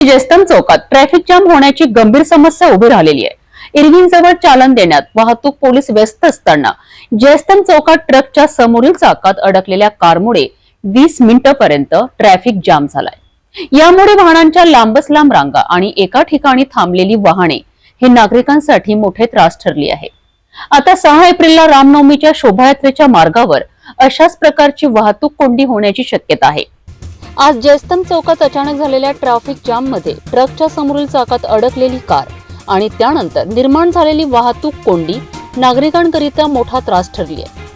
जयस्तंभ चौकात traffic jam होण्याची गंभीर समस्या उभी राहिलेली आहे. इरविन जवळ चालन देण्यात वाहतूक पोलीस व्यस्त असताना जयस्तंभ चौकात ट्रकच्या समोरील चाकात अडकलेल्या कारमुळे वीस मिनिटपर्यंत ट्रॅफिक जाम झालाय. यामुळे वाहनांच्या लांबच लांब रांगा आणि एका ठिकाणी थांबलेली वाहने हे नागरिकांसाठी मोठे त्रास ठरली आहे. आता सहा एप्रिलला रामनवमीच्या शोभायात्रेच्या मार्गावर अशाच प्रकारची वाहतूक कोंडी होण्याची शक्यता आहे. आज जयस्तंभ चौकात अचानक झालेल्या ट्रॅफिक जाममध्ये ट्रकच्या समोरील चाकात अडकलेली कार आणि त्यानंतर निर्माण झालेली वाहतूक कोंडी नागरिकांकरिता मोठा त्रास ठरली आहे.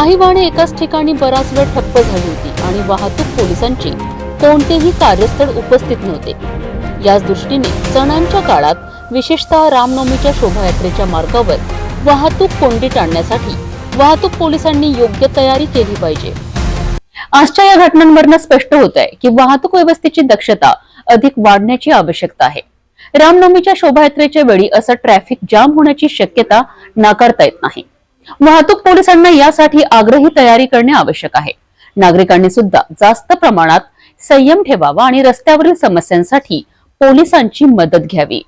काही वाहने एकाच ठिकाणी बराच वेळ ठप्प झाली होती आणि वाहतूक पोलिसांची कोणतेही कार्यस्थळ उपस्थित नव्हते. याच दृष्टीने सणांच्या काळात विशेषतः रामनवमीच्या शोभायात्रेच्या मार्गावर वाहतूक कोंडी टाळण्यासाठी वाहतूक पोलिसांनी योग्य तयारी केली पाहिजे. आजच्या या घटनांवरनं स्पष्ट होत आहे की वाहतूक व्यवस्थेची दक्षता अधिक वाढण्याची आवश्यकता आहे. रामनवमीच्या शोभायात्रेच्या वेळी असं ट्रॅफिक जाम होण्याची शक्यता नाकारता येत नाही. वाहतूक पोलिसांना यासाठी आग्रही तयारी करणे आवश्यक आहे. नागरिकांनी सुद्धा जास्त प्रमाणात संयम ठेवावा आणि रस्त्यावरील समस्यांसाठी पोलिसांची मदत घ्यावी.